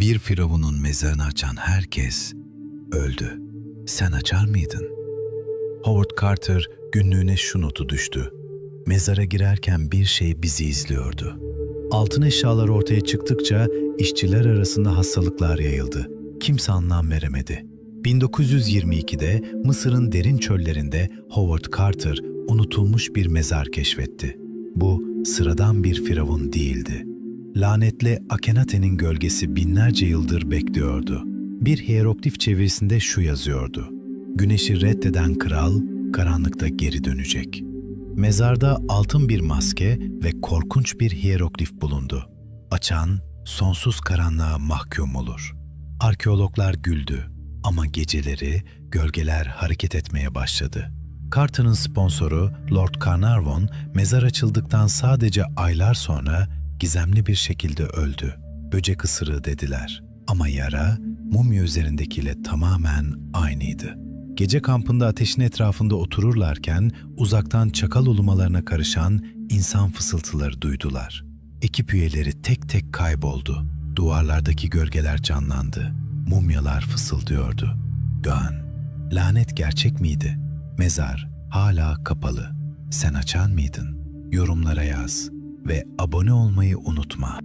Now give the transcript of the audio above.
Bir firavunun mezarını açan herkes öldü. Sen açar mıydın? Howard Carter günlüğüne şu notu düştü. Mezara girerken bir şey bizi izliyordu. Altın eşyalar ortaya çıktıkça işçiler arasında hastalıklar yayıldı. Kimse anlam veremedi. 1922'de Mısır'ın derin çöllerinde Howard Carter unutulmuş bir mezar keşfetti. Bu sıradan bir firavun değildi. Lanetli Akhenaten'in gölgesi binlerce yıldır bekliyordu. Bir hieroglif çevirisinde şu yazıyordu. Güneşi reddeden kral karanlıkta geri dönecek. Mezarda altın bir maske ve korkunç bir hieroglif bulundu. Açan sonsuz karanlığa mahkum olur. Arkeologlar güldü ama geceleri gölgeler hareket etmeye başladı. Carter'ın sponsoru Lord Carnarvon mezar açıldıktan sadece aylar sonra gizemli bir şekilde öldü. Böcek ısırığı dediler. Ama yara mumya üzerindekiyle tamamen aynıydı. Gece kampında ateşin etrafında otururlarken uzaktan çakal ulumalarına karışan insan fısıltıları duydular. Ekip üyeleri tek tek kayboldu. Duvarlardaki gölgeler canlandı. Mumyalar fısıldıyordu. Gön, lanet gerçek miydi? Mezar hala kapalı. Sen açan mıydın? Yorumlara yaz ve abone olmayı unutma.